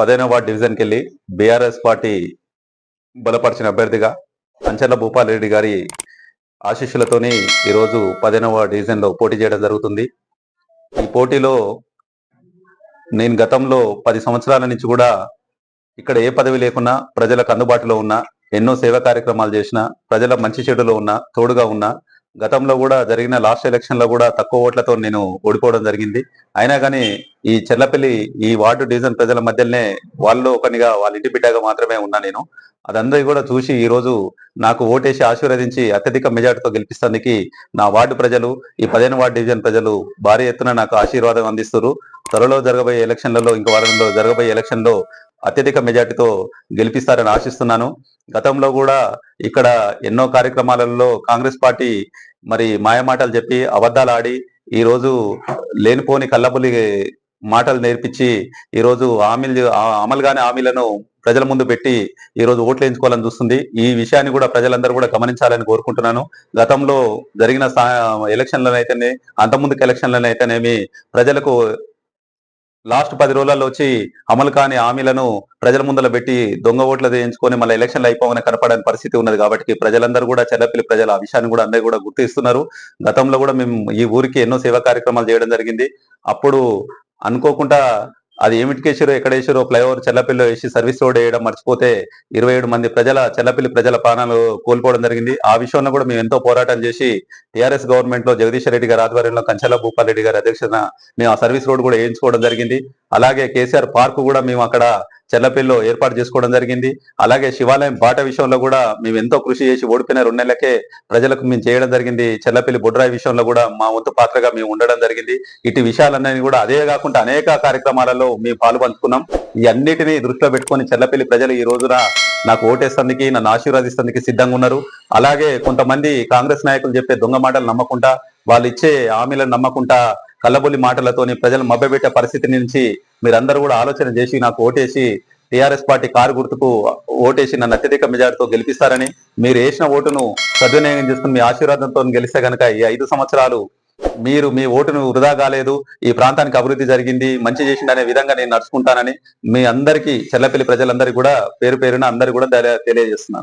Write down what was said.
పదిహేనవ వార్డు డివిజన్కి వెళ్ళి బీఆర్ఎస్ పార్టీ బలపరిచిన అభ్యర్థిగా అంచర్ల భూపాల్ రెడ్డి గారి ఆశీస్సులతోని ఈరోజు పదిహేనవ డివిజన్లో పోటీ చేయడం జరుగుతుంది. ఈ పోటీలో నేను గతంలో పది సంవత్సరాల నుంచి కూడా ఇక్కడ ఏ పదవి లేకున్నా ప్రజలకు అందుబాటులో ఉన్నా ఎన్నో సేవా కార్యక్రమాలు చేసిన ప్రజల మంచి చెడులో ఉన్నా తోడుగా ఉన్నా గతంలో కూడా జరిగిన లాస్ట్ ఎలక్షన్లో కూడా తక్కువ ఓట్లతో నేను ఓడిపోవడం జరిగింది. అయినా కానీ ఈ చెల్లపల్లి ఈ వార్డు డివిజన్ ప్రజల మధ్యనే వాళ్ళు ఒకనిగా వాళ్ళ ఇంటి బిడ్డగా మాత్రమే ఉన్నా నేను. అదందరి కూడా చూసి ఈ రోజు నాకు ఓటేసి ఆశీర్వదించి అత్యధిక మెజార్టీతో గెలిపిస్తానికి నా వార్డు ప్రజలు ఈ పదిహేను వార్డు డివిజన్ ప్రజలు భారీ ఎత్తున నాకు ఆశీర్వాదం అందిస్తున్నారు. త్వరలో జరగబోయే ఎలక్షన్లలో ఇంకో వారంలో జరగబోయే ఎలక్షన్లో అత్యధిక మెజార్టీతో గెలిపిస్తారని ఆశిస్తున్నాను. గతంలో కూడా ఇక్కడ ఎన్నో కార్యక్రమాలలో కాంగ్రెస్ పార్టీ మరి మాయమాటలు చెప్పి అబద్ధాలు ఆడి ఈ రోజు లేనిపోని కల్లబుల్లి మాటలు నేర్పించి ఈ రోజు హామీలు అమలుగానే హామీలను ప్రజల ముందు పెట్టి ఈ రోజు ఓట్లు వేయించుకోవాలని చూస్తుంది. ఈ విషయాన్ని కూడా ప్రజలందరూ కూడా గమనించాలని కోరుకుంటున్నాను. గతంలో జరిగిన ఎలక్షన్లనైతేనే అంతకుముందుకు ఎలక్షన్లనైతేనేమి ప్రజలకు లాస్ట్ పది రోజులలో వచ్చి అమలు కాని హామీలను ప్రజల ముందర పెట్టి దొంగ ఓట్లు చేయించుకొని మళ్ళీ ఎలక్షన్లు అయిపోవని కనపడని పరిస్థితి ఉన్నది కాబట్టి ప్రజలందరూ కూడా చెల్లపిల్లి ప్రజల ఆ విషయాన్ని కూడా అందరూ కూడా గుర్తిస్తున్నారు. గతంలో కూడా మేము ఈ ఊరికి ఎన్నో సేవా కార్యక్రమాలు చేయడం జరిగింది. అప్పుడు అనుకోకుండా అది ఏమిటికేసారో ఎక్కడేసారో ఫ్లైఓవర్ చెల్లపిల్లి వేసి సర్వీస్ రోడ్ వేయడం మర్చిపోతే ఇరవై ఏడు మంది ప్రజల చెల్లపిల్లి ప్రజల ప్రాణాలు కోల్పోవడం జరిగింది. ఆ విషయంలో కూడా మేము ఎంతో పోరాటం చేసి టీఆర్ఎస్ గవర్నమెంట్లో జగదీశ్వర్ రెడ్డి గారి ఆధ్వర్యంలో కంచెల భూపాల్ రెడ్డి గారి అధ్యక్షతన మేము ఆ సర్వీస్ రోడ్ కూడా వేయించుకోవడం జరిగింది. అలాగే కేసీఆర్ పార్క్ కూడా మేము అక్కడ చెల్లపిల్లో ఏర్పాటు చేసుకోవడం జరిగింది. అలాగే శివాలయం బాట విషయంలో కూడా మేము ఎంతో కృషి చేసి ఓడిపోయిన రెండు నెలలకే ప్రజలకు మేము చేయడం జరిగింది. చెల్లపల్లి బొడ్రాయి విషయంలో కూడా మా వంతు పాత్రగా మేము ఉండడం జరిగింది. ఇటు విషయాలన్నీ కూడా అదే కాకుండా అనేక కార్యక్రమాలలో మేము పాల్పంచుకున్నాం. ఈ అన్నిటినీ దృష్టిలో పెట్టుకొని చెల్లపల్లి ప్రజలు ఈ రోజున నాకు ఓటేస్తందుకు నన్ను ఆశీర్వదిస్తందుకు సిద్ధంగా ఉన్నారు. అలాగే కొంతమంది కాంగ్రెస్ నాయకులు చెప్పే దొంగ మాటలు నమ్మకుండా వాళ్ళు ఇచ్చే హామీలను నమ్మకుండా కళ్ళబొల్లి మాటలతోని ప్రజలు మభ్యపెట్టే పరిస్థితి నుంచి మీరందరూ కూడా ఆలోచన చేసి నాకు ఓటేసి టీఆర్ఎస్ పార్టీ కారు గుర్తుకు ఓటేసి నన్ను అత్యధిక మెజార్టీతో గెలిపిస్తారని మీరు వేసిన ఓటును సద్వినియోగం చేసుకుని మీ ఆశీర్వాదంతో గెలిస్తే గనక ఈ ఐదు సంవత్సరాలు మీరు మీ ఓటును వృధా కాలేదు ఈ ప్రాంతానికి అభివృద్ధి జరిగింది మంచి చేసింది అనే విధంగా నేను నడుచుకుంటానని మీ అందరికీ చెల్లపల్లి ప్రజలందరికీ కూడా పేరు పేరున అందరికీ కూడా తెలియజేస్తున్నాను.